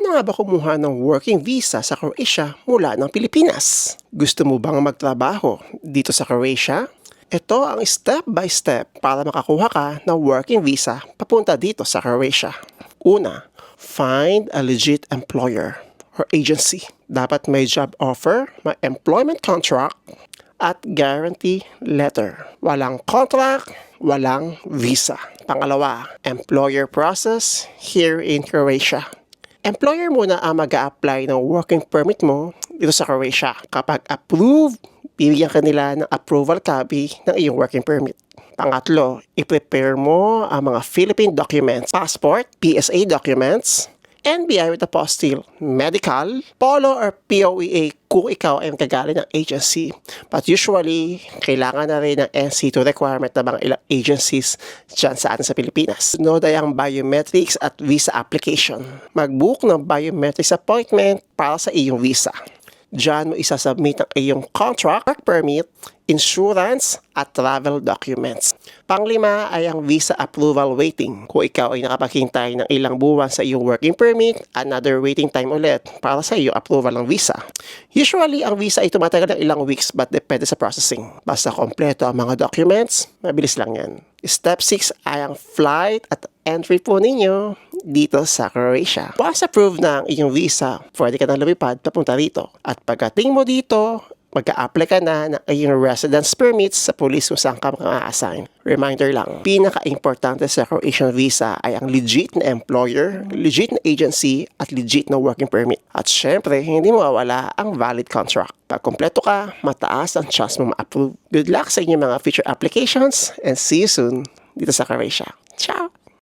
Paano nga ba kumuha ng working visa sa Croatia mula ng Pilipinas? Gusto mo bang magtrabaho dito sa Croatia? Ito ang step by step para makakuha ka ng working visa papunta dito sa Croatia. Una, find a legit employer or agency. Dapat may job offer, may employment contract, at guarantee letter. Walang contract, walang visa. Pangalawa, employer process here in Croatia. Employer muna ang mag apply ng working permit mo dito sa Croatia. Kapag approved, bibigyan ka nila ng approval copy ng iyong working permit. Pangatlo, i-prepare mo ang mga Philippine documents, passport, PSA documents, NBI with apostille, medical, polo or POEA kung ikaw ay kagaling ng agency. But usually, kailangan na rin ng NC2 requirement ng mga ilang agencies dyan sa atin sa Pilipinas. Sunod ay ang biometrics at visa application. Mag-book ng biometrics appointment para sa iyong visa. Diyan mo isasubmit ang iyong contract, work permit, insurance, at travel documents. Panglima ay ang visa approval waiting. Kung ikaw ay nakapaghintay ng ilang buwan sa iyong working permit, another waiting time ulit para sa iyong approval ng visa. Usually, ang visa ay tumatagal ng ilang weeks but depende sa processing. Basta kompleto ang mga documents, mabilis lang yan. Step 6 ay ang flight at entry po ninyo dito sa Croatia. Once approved na ang iyong visa, pwede ka na lumipad papunta rito. At pagdating mo dito, mag-a-apply ka na ng iyong residence permits sa police kung saan ka ma-assign. Reminder lang, pinaka-importante sa Croatian visa ay ang legit na employer, legit na agency, at legit na working permit. At syempre, hindi mawawala ang valid contract. Pag kompleto ka, mataas ang chance mo ma-approve. Good luck sa inyong mga future applications and see you soon dito sa Croatia.